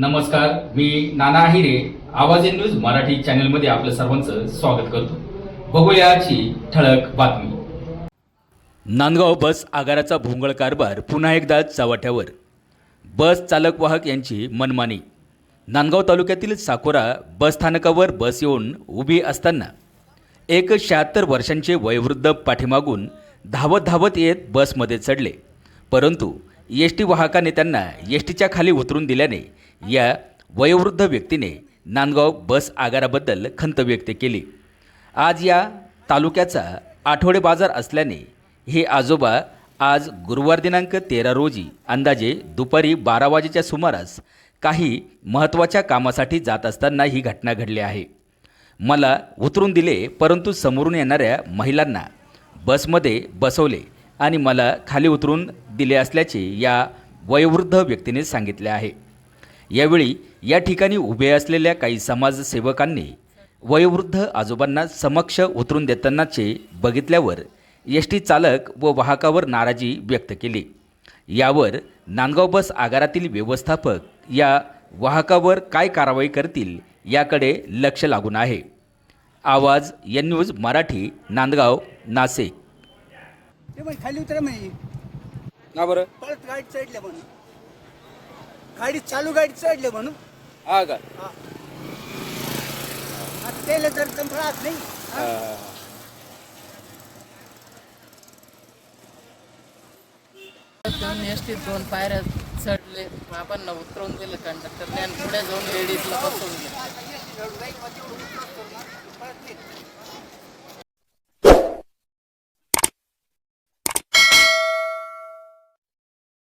नमस्कार मी नाना आहिरे आवाज in news Marathi चॅनलमध्ये आपलं सर्वांचं स्वागत करतो. बघूया ठळक बातमी. नांदगाव बस आगाराचा भोंगळ कारभार पुन्हा एकदा चव्हाट्यावर बस चालक वाहक यांची मनमानी. नांदगाव तालुक्यातील साकोरा बस स्थानकावर बस येऊन उभी असताना एक शहात्तर वर्षांचे वयोवृद्ध पाठीमागून धावत धावत येत बसमध्ये चढले. परंतु एस टी वाहकाने त्यांना एस टीच्या खाली उतरून दिल्याने या वयोवृद्ध व्यक्तीने नांदगाव बस आगाराबद्दल खंत व्यक्त केली. आज या तालुक्याचा आठवडे बाजार असल्याने हे आजोबा आज गुरुवार दिनांक तेरा रोजी अंदाजे दुपारी बारा वाजेच्या सुमारास काही महत्त्वाच्या कामासाठी जात असताना ही घटना घडली आहे. मला उतरून दिले परंतु समोरून येणाऱ्या महिलांना बसमध्ये बसवले आणि मला खाली उतरून दिले असल्याचे या वयोवृद्ध व्यक्तीने सांगितले आहे. यावेळी या ठिकाणी उभे असलेल्या काही समाजसेवकांनी वयोवृद्ध आजोबांना समक्ष उतरून देतानाचे बघितल्यावर एस टी चालक व वाहकावर नाराजी व्यक्त केली. यावर नांदगाव बस आगारातील व्यवस्थापक या वाहकावर काय कारवाई करतील याकडे लक्ष लागून आहे. Awaaz N news Marathi Nandgaon Nashik. म्हणे खाली उतरा बरं? परत म्हणून गाडी चालू गाडी चढले म्हणून. हा का? आता त्याला जर राहत नाही. हा? दोन एसटीत दोन पायऱ्या चढले बाबांना उतरवून दिलं कंडक्टरने आणि पुढे जाऊन लेडीजला बसवून दिलं.